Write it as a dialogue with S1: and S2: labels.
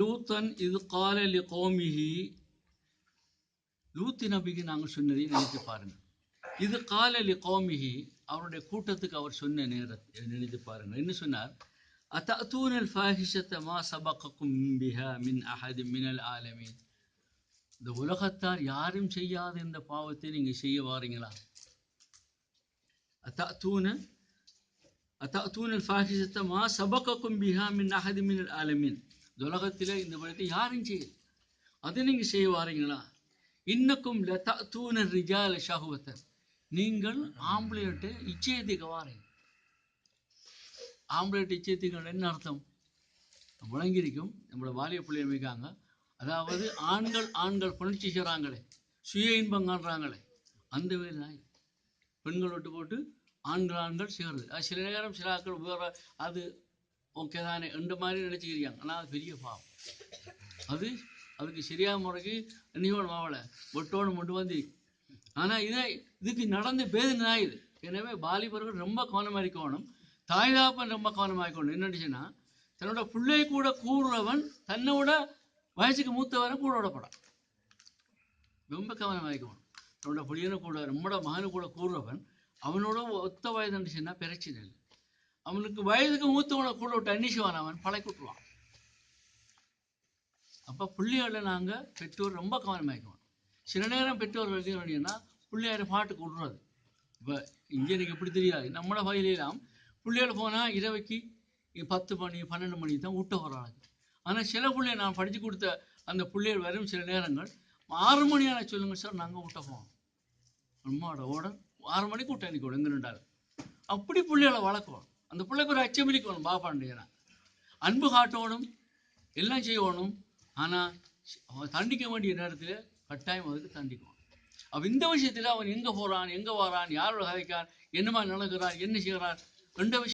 S1: லூத்தன் இது கால கோமிஹி லூத்தி நபிக்கு நாங்கள் சொன்னதை நினைத்து பாருங்கள் இது கால கோமிஹி அவருடைய கூட்டத்துக்கு அவர் சொன்ன நேரத்தை நினைத்து பாருங்கள் என்ன சொன்னார் அத்தூனல் ஃபாஹிஷத்த மா சபக்கும் பிஹா மின் அஹது மினல் ஆலமீன் இந்த உலகத்தார் யாரும் செய்யாத இந்த பாவத்தை நீங்கள் செய்ய வாரீங்களா அத்தூன அத்தூனல் ஃபாஹிஷத்த மா சபக்கும் பிஹா மின் அஹது மினல் ஆலமீன் இந்த உலகத்தில் இந்த படத்தை யாரும் செய்யல. அதை நீங்கள் செய்ய வாரீங்களா? இன்னக்கும் லத்தூன ரிஜால ஷஹுவத்தன் நீங்கள் ஆம்பளையிட்ட இச்சயத்துக்கு வாரீங்க. ஆம்பளையிட்ட இச்சயத்துக்கு என்ன அர்த்தம்? முழங்கிருக்கும் நம்மளோட வாலிய பிள்ளைய வைக்காங்க அதாவது ஆண்கள் ஆண்கள் புணர்ச்சி செய்கிறாங்களே சுய இன்பம் காண்றாங்களே. அந்த வேலை தான் பெண்கள் விட்டு போட்டு ஆண்கள் ஆண்கள் செய்கிறது அது சில நேரம் சில ஆக்கள் அது ஓகே தானே இந்த மாதிரி நினச்சிக்கிறாங்க ஆனால் அது பெரிய பாவம். அது அதுக்கு சரியான முறைக்கு என்னையோட மாவளை ஒட்டோன்னு மட்டும் வந்து. ஆனால் இதை இதுக்கு நடந்த பேதுனா இது? எனவே பாலிபர்கள் ரொம்ப கவனமாக இருக்கணும் தாய்தாப்பன் ரொம்ப கவனமாக இருக்கணும் என்னச்சுன்னா தன்னோட பிள்ளை கூட கூறுறவன் தன்னோட வயசுக்கு மூத்தவரை கூட விடப்படான் ரொம்ப கவனமாக இருக்கணும் தன்னோட பிள்ளையனை கூட நம்மளோட மகனு கூட கூறுறவன் அவனோட ஒத்த வயது இருந்துச்சுன்னா பிரச்சனை இல்லை. அவனுக்கு வயதுக்கு மூத்தவனை கூட விட்டு அன்னிச்சுவான் அவன்? பழக்கிட்டுருவான் அப்போ பிள்ளையோட நாங்கள் பெற்றோர் ரொம்ப கவனமாக்கணும் சில நேரம் பெற்றோர்கள் என்ன பிள்ளையாரை பாட்டுக்கு விடுறது. இப்போ இங்கே எனக்கு எப்படி தெரியாது. நம்மளோட வயலாம் பிள்ளையோட போனால் இரவைக்கு பத்து மணி பன்னெண்டு மணி தான் ஊட்ட வர்றாங்க ஆனால் சில பிள்ளைய நான் படித்து கொடுத்த அந்த பிள்ளைகள் வரும் சில நேரங்கள் ஆறு மணி ஆனால் சொல்லுங்கள் சார் நாங்கள் ஊட்ட போவோம் அம்மாவோட ஓட ஆறு மணிக்கு விட்ட அன்றைக்கி எங்கே நின்றாரு அப்படி பிள்ளைகளை வளர்க்குவோம் அந்த பிள்ளைக்கு ஒரு அச்சமிக்கணும் பாப்பாண்டியனா அன்பு காட்டணும் எல்லாம் செய்யணும் ஆனால் அவன் தண்டிக்க வேண்டிய நேரத்தில் கட்டாயம் அதுக்கு தண்டிக்கணும் அவன் இந்த விஷயத்தில் அவன் எங்கே போகிறான் எங்கே வரான் யாரோட கதைக்கான் என்னமா நடக்கிறான் என்ன செய்கிறான் ரெண்டு விஷயம்